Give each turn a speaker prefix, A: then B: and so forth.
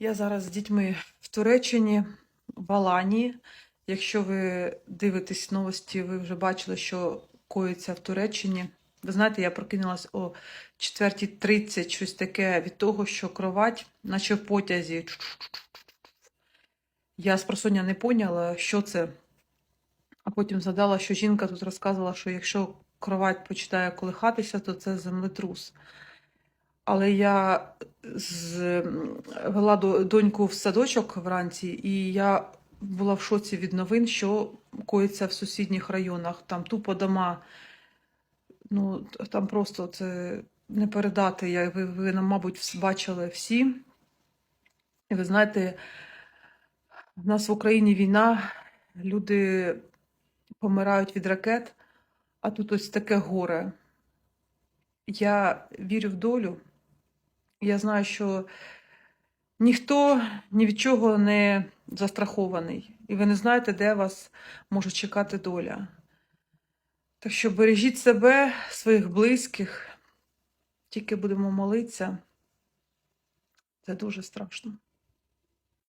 A: Я зараз з дітьми в Туреччині, в Аланії. Якщо ви дивитесь новості, ви вже бачили, що коїться в Туреччині. Ви знаєте, я прокинулась о 4.30, щось таке від того, що кровать, наче в потязі. Я з просоння не поняла, що це. А потім згадала, що жінка тут розказувала, що якщо кровать починає колихатися, то це землетрус. Але я з... вела до- доньку в садочок вранці, і я була в шоці від новин, що коїться в сусідніх районах. Там тупо дома. Ну, там просто це не передати. Я, ви, ви, мабуть, бачили всі. І ви знаєте, в нас в Україні війна, люди помирають від ракет, а тут ось таке горе. Я вірю в долю. Я знаю, що ніхто ні від чого не застрахований. І ви не знаєте, де вас може чекати доля. Так що бережіть себе, своїх близьких, тільки будемо молитися. Це дуже страшно.